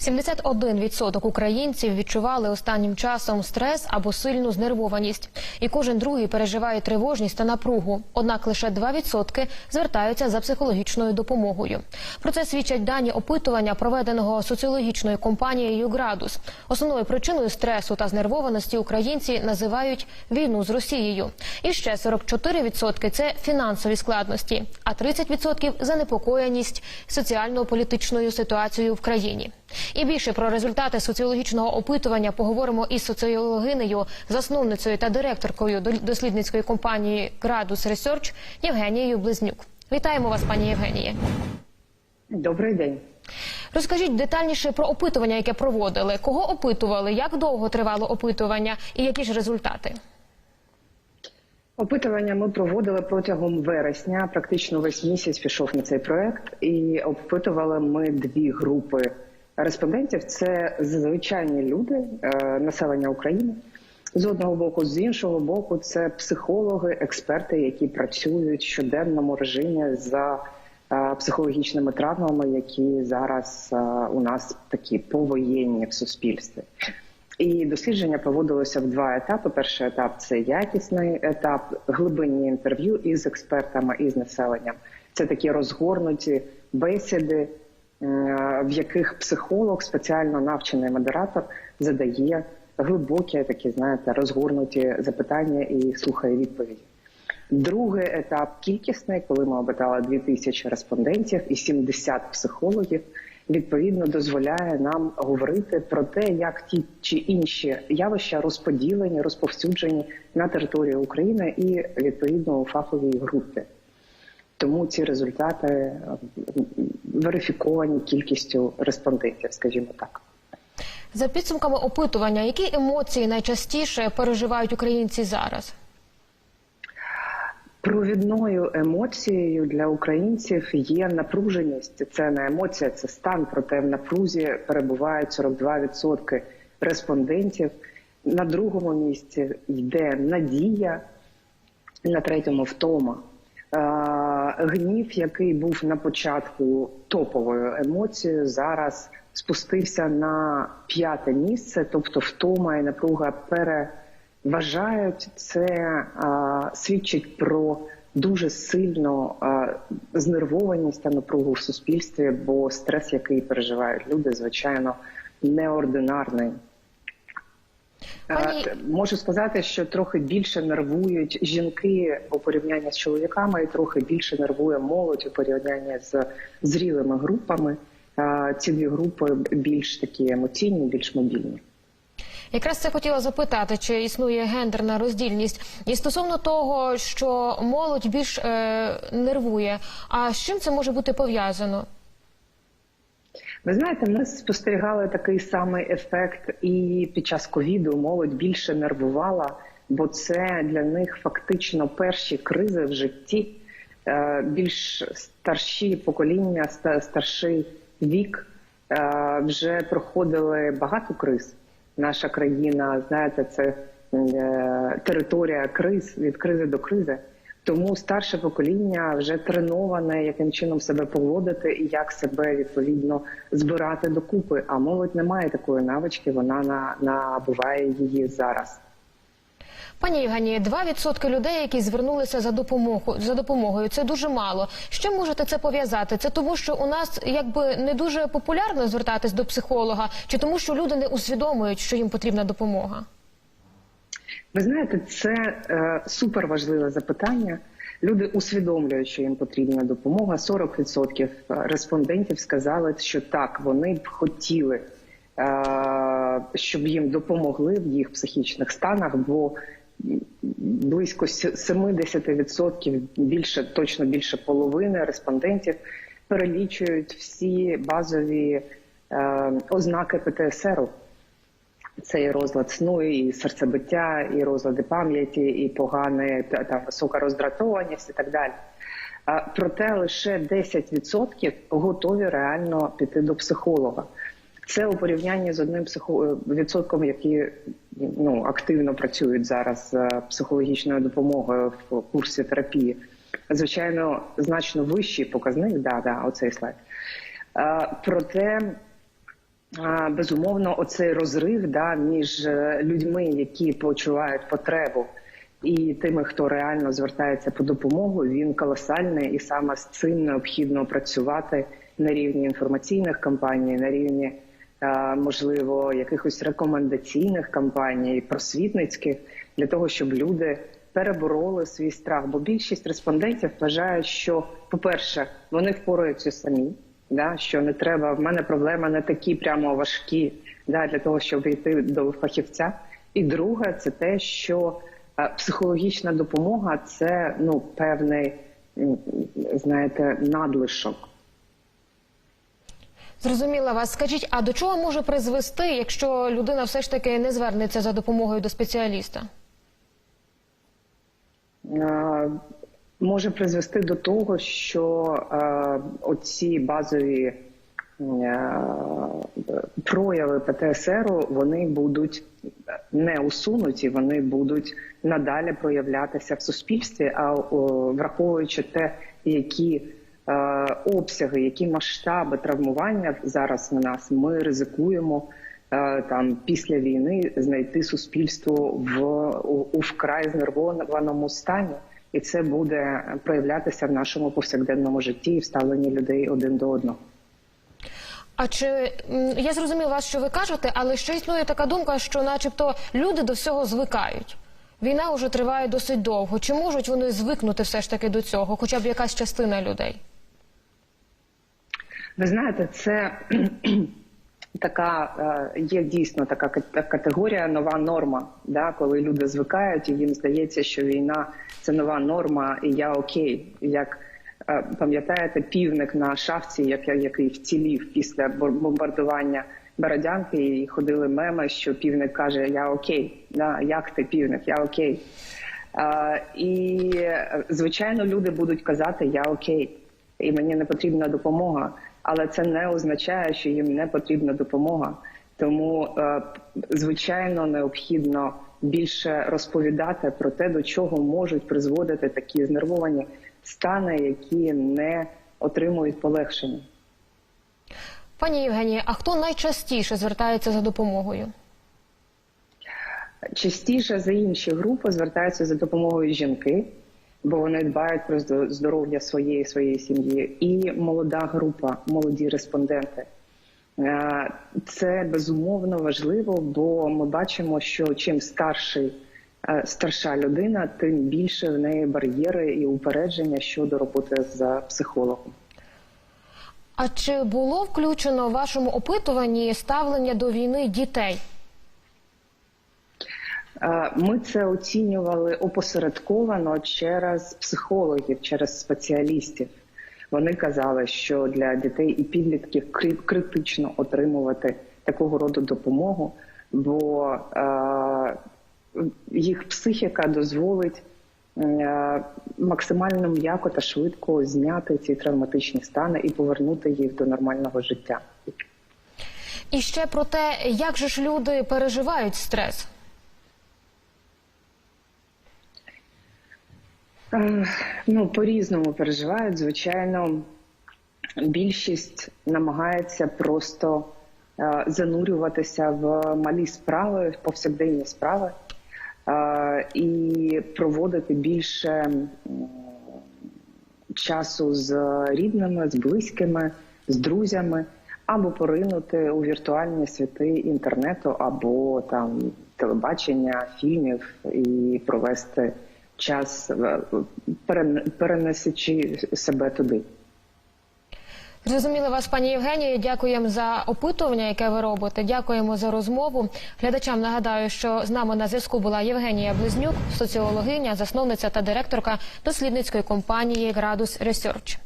71% українців відчували останнім часом стрес або сильну знервованість, і кожен другий переживає тривожність та напругу. Однак лише 2% звертаються за психологічною допомогою. Про це свідчать дані опитування, проведеного соціологічною компанією Градус. Основною причиною стресу та знервованості українці називають війну з Росією. І ще 44% – це фінансові складності, а 30% – занепокоєність соціально-політичною ситуацією в країні. І більше про результати соціологічного опитування поговоримо із соціологинею, засновницею та директоркою дослідницької компанії Gradus Research Євгенією Близнюк. Вітаємо вас, пані Євгенії. Добрий день. Розкажіть детальніше про опитування, яке проводили. Кого опитували, як довго тривало опитування і які ж результати? Опитування ми проводили протягом вересня. Практично весь місяць пішов на цей проект, і опитували ми дві групи респондентів. Це звичайні люди, е, населення України. З одного боку, з іншого боку, це психологи, експерти, які працюють в щоденному режимі за е, психологічними травмами, які зараз е, у нас такі повоєнні в суспільстві. І дослідження проводилося в два етапи. Перший етап це якісний етап, глибинні інтерв'ю із експертами і з населенням. Це такі розгорнуті бесіди, в яких психолог, спеціально навчений модератор, задає глибокі, такі знаєте, розгорнуті запитання і слухає відповіді. Другий етап кількісний, коли ми опитали 2000 респондентів і 70 психологів, відповідно дозволяє нам говорити про те, як ті чи інші явища розподілені, розповсюджені на території України і відповідно у фаховій групі. Тому ці результати е, верифіковані кількістю респондентів, скажімо так. За підсумками опитування, які емоції найчастіше переживають українці зараз? Провідною емоцією для українців є напруженість. Це не емоція, це стан. Проте в напрузі перебувають 42% респондентів. На другому місці йде надія, на третьому втома. Е, Гнів, який був на початку топовою емоцією, зараз спустився на п'яте місце, тобто втома і напруга переважають. Це е, свідчить про дуже сильну е, знервованість та напругу в суспільстві, бо стрес, який переживають люди, звичайно, неординарний. Пані- Е, Можу сказати, що трохи більше нервують жінки у порівнянні з чоловіками, і трохи більше нервує молодь у порівнянні з зрілими групами. Е, Ці дві групи більш такі емоційні, більш мобільні. Якраз це хотіла запитати, чи існує гендерна роздільність. І стосовно того, що молодь більш е, нервує, а з чим це може бути пов'язано? Ви знаєте, ми спостерігали такий самий ефект і під час ковіду молодь більше нервувала, бо це для них фактично перші кризи в житті. Е, Більш старші покоління, ста- старший вік е, вже проходили багато криз. Наша країна, знаєте, це е, територія криз від кризи до кризи. Тому старше покоління вже треноване, яким чином себе поводити і як себе відповідно збирати докупи. А молодь не має такої навички, вона на, набуває її зараз. Пані Євгенії, 2% людей, які звернулися за допомогу за допомогою, це дуже мало. Що можете це пов'язати? Це тому, що у нас якби не дуже популярно звертатись до психолога, чи тому, що люди не усвідомують, що їм потрібна допомога? Ви знаєте, це е, супер важливе запитання. Люди усвідомлюють, що їм потрібна допомога. 40% респондентів сказали, що так, вони б хотіли, е, щоб їм допомогли в їх психічних станах, бо близько сі- 70%, більше точно більше половини респондентів перелічують всі базові е, ознаки ПТСРу. Це і розлад сну, і серцебиття, і розлади пам'яті, і погане та, та висока роздратованість, і так далі. Проте лише 10% готові реально піти до психолога. Це у порівнянні з одним психо... відсотком, які ну активно працюють зараз з психологічною допомогою в курсі терапії. Звичайно, значно вищий показник. Да, да, оцей слайд. Проте Безумовно, оцей розрив да, між е, людьми, які почувають потребу, і тими, хто реально звертається по допомогу, він колосальний, і саме з цим необхідно працювати на рівні інформаційних кампаній, на рівні можливо якихось рекомендаційних кампаній, просвітницьких, для того, щоб люди перебороли свій страх. Бо більшість респондентів вважають, що, по-перше, вони впораються самі. Да, що не треба, в мене проблеми не такі прямо важкі да, для того, щоб йти до фахівця. І друге, це те, що е, психологічна допомога це ну певний, знаєте, надлишок. Зрозуміла вас. Скажіть, а до чого може призвести, якщо людина все ж таки не звернеться за допомогою до спеціаліста? Може призвести до того, що е, оці базові е, прояви ПТСР вони будуть не усунуті, вони будуть надалі проявлятися в суспільстві. А о, враховуючи те, які е, обсяги, які масштаби травмування зараз на нас, ми ризикуємо е, там після війни знайти суспільство в у, у вкрай знервованому стані, і це буде проявлятися в нашому повсякденному житті і в ставленні людей один до одного. А чи я зрозумів вас, що ви кажете, але ще існує така думка, що, начебто, люди до всього звикають. Війна вже триває досить довго. Чи можуть вони звикнути все ж таки до цього, хоча б якась частина людей? Ви знаєте, це така е, є дійсно така кат- категорія нова норма, да, коли люди звикають, і їм здається, що війна це нова норма, і я окей. Як е, пам'ятаєте, півник на шафці, як- який вцілів після бомбардування Бородянки, і ходили меми, що півник каже: Я окей, да, як ти півник, я окей. Е, і звичайно, люди будуть казати Я окей, і мені не потрібна допомога, але це не означає, що їм не потрібна допомога. Тому, е, звичайно, необхідно більше розповідати про те, до чого можуть призводити такі знервовані стани, які не отримують полегшення. Пані Євгенія, а хто найчастіше звертається за допомогою? Частіше за інші групи звертаються за допомогою жінки, бо вони дбають про здоров'я своєї своєї сім'ї, і молода група, молоді респонденти. Е, Це безумовно важливо, бо ми бачимо, що чим старший е, старша людина, тим більше в неї бар'єри і упередження щодо роботи з психологом. А чи було включено в вашому опитуванні ставлення до війни дітей? Е, Ми це оцінювали опосередковано через психологів, через спеціалістів. Вони казали, що для дітей і підлітків критично отримувати такого роду допомогу, бо е, їх психіка дозволить е, максимально м'яко та швидко зняти ці травматичні стани і повернути їх до нормального життя. І ще про те, як же ж люди переживають стрес? Ну, по-різному переживають. Звичайно, більшість намагається просто е, занурюватися в малі справи, в повсякденні справи е, і проводити більше часу з рідними, з близькими, з друзями, або поринути у віртуальні світи інтернету, або там телебачення, фільмів і провести час, е, перенесучи себе туди. Зрозуміли вас, пані Євгенія. Дякуємо за опитування, яке ви робите. Дякуємо за розмову. Глядачам нагадаю, що з нами на зв'язку була Євгенія Близнюк, соціологиня, засновниця та директорка дослідницької компанії Градус Ресерч.